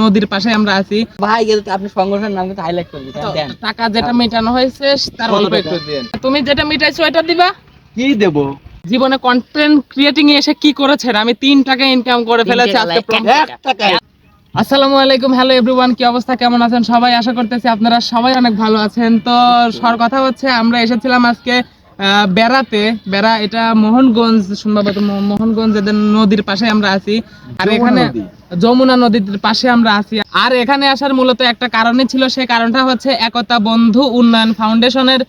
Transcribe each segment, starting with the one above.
নদীর পাশে আমরা আছি। ভাই আপনি সংগঠনের নাম হাইলাইট করে দিচ্ছেন টাকা যেটা মেটানো হয়েছে তার অল্প একটু দেন তুমি যেটা মিটাইছো দিবা? কি দেব? জীবনে কন্টেন্ট ক্রিয়েটিং এ এসে কি করেছেন আমি তিন টাকা ইনকাম করে ফেলেছি আজকে টাকা। আসসালামু আলাইকুম হ্যালো এভরিওয়ান কি অবস্থা কেমন আছেন? সবাই আশা করতেছি আপনারা সবাই অনেক ভালো আছেন। তো সর কথা হচ্ছে আমরা এসেছিলাম আজকে আহ, বেড়াতে। বেড়া এটা মোহনগঞ্জ সম্ভবত মোহনগঞ্জ এদের নদীর পাশে আমরা আছি। আর এখানে। যমুনা নদীর পাশে আমরা আছি। আর এখানে আসার মূলত একটা কারণে ছিল সেই কারণটা হচ্ছে একতা বন্ধু উন্নয়ন ফাউন্ডেশনের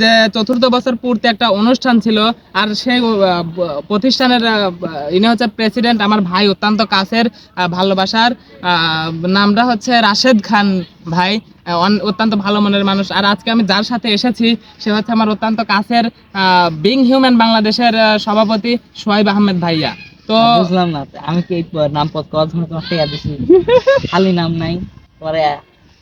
যে চতুর্থ বছর পূর্তি একটা অনুষ্ঠান ছিল। আর সেই প্রতিষ্ঠানের ইনি হচ্ছে প্রেসিডেন্ট, আমার ভাই অত্যন্ত কাছের ভালোবাসার নামটা হচ্ছে রাশেদ খান ভাই অত্যন্ত ভালো মনের মানুষ। আর আজকে আমি যার সাথে এসেছি, সে হচ্ছে আমার অত্যন্ত কাছের বিং হিউম্যান বাংলাদেশের সভাপতি সোহাইব আহমেদ ভাইয়া। তো বুঝলাম না। আমি কি নাম পদ করার জন্য তোমার টাকা দিছি? খালি নাম নাই। পরে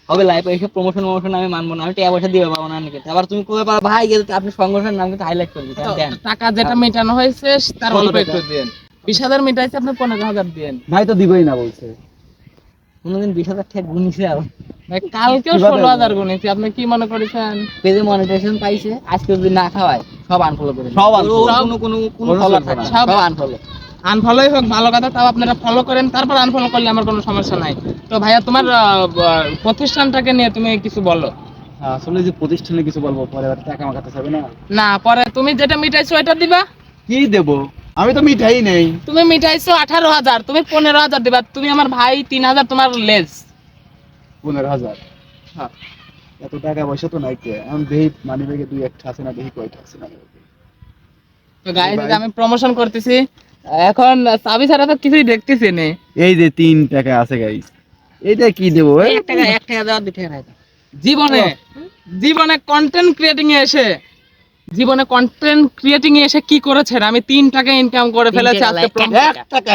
হবে লাইফ এইসব প্রমোশন প্রমোশন আমি মানবো না। আমি টাকা পয়সা দিবে পাবো না নাকি? আবার তুমি কবে পাবা? ভাই কিন্তু আপনি সংগঠনের নাম কিন্তু হাইলাইট করে দিচ্ছেন টাকা যেটা মেটানো হয়েছে তার অল্প একটু দেন বিশ হাজার মেটাইছে আপনি পনেরো হাজার দেন ভাই তো দিবই না বলছে। কোনোদিন বিশ হাজার টাকা গুনিছে আর। ভাই, কালকেও ষোলো হাজার গুনেছি আপনি কি মনে করেছেন? পেজে মনিটাইজেশন পাইছে আজকে যদি না খাওয়ায় সব আনফলো করে সব। ওর কোনো কোনো কোনো কোনো থাকে সব আনফলো আনফলোই হোক ভালো কথা তাও আপনারা ফলো করেন তারপর আনফলো করলে আমার কোনো সমস্যা নাই। তো ভাইয়া তোমার প্রতিষ্ঠানটাকে নিয়ে তুমি কিছু বলো। আসলে যে প্রতিষ্ঠানে কিছু বলব পরে টাকা যাবে না। না পরে তুমি যেটা মিটাইছো দিবা। কি দেব? আমি তো মিঠাই নেই। তুমি মিটাইছো আঠারো হাজার তুমি পনেরো হাজার দিবা। তুমি আমার ভাই তিন হাজার তোমার লেস পনেরো হাজার? হ্যাঁ। এত টাকা পয়সা তো নাই কে? আমি দেখি মানি ব্যাগে দুই একটা আছে না দেখি কয়টা আছে না? তো গাইস আমি প্রমোশন করতেছি। এখন চাবি ছাড়া তো কিছুই দেখতেছি নে। এই যে তিন টাকা আছে গাইস এইটা কি দেবো এক টাকা এক টাকা দেওয়ার দুই টাকা জীবনে জীবনে কন্টেন্ট ক্রিয়েটিং এ এসে জীবনে কন্টেন্ট ক্রিয়েটিং এ এসে কি করেছেন? আমি তিন টাকা ইনকাম করে ফেলেছি আজকে এক টাকা।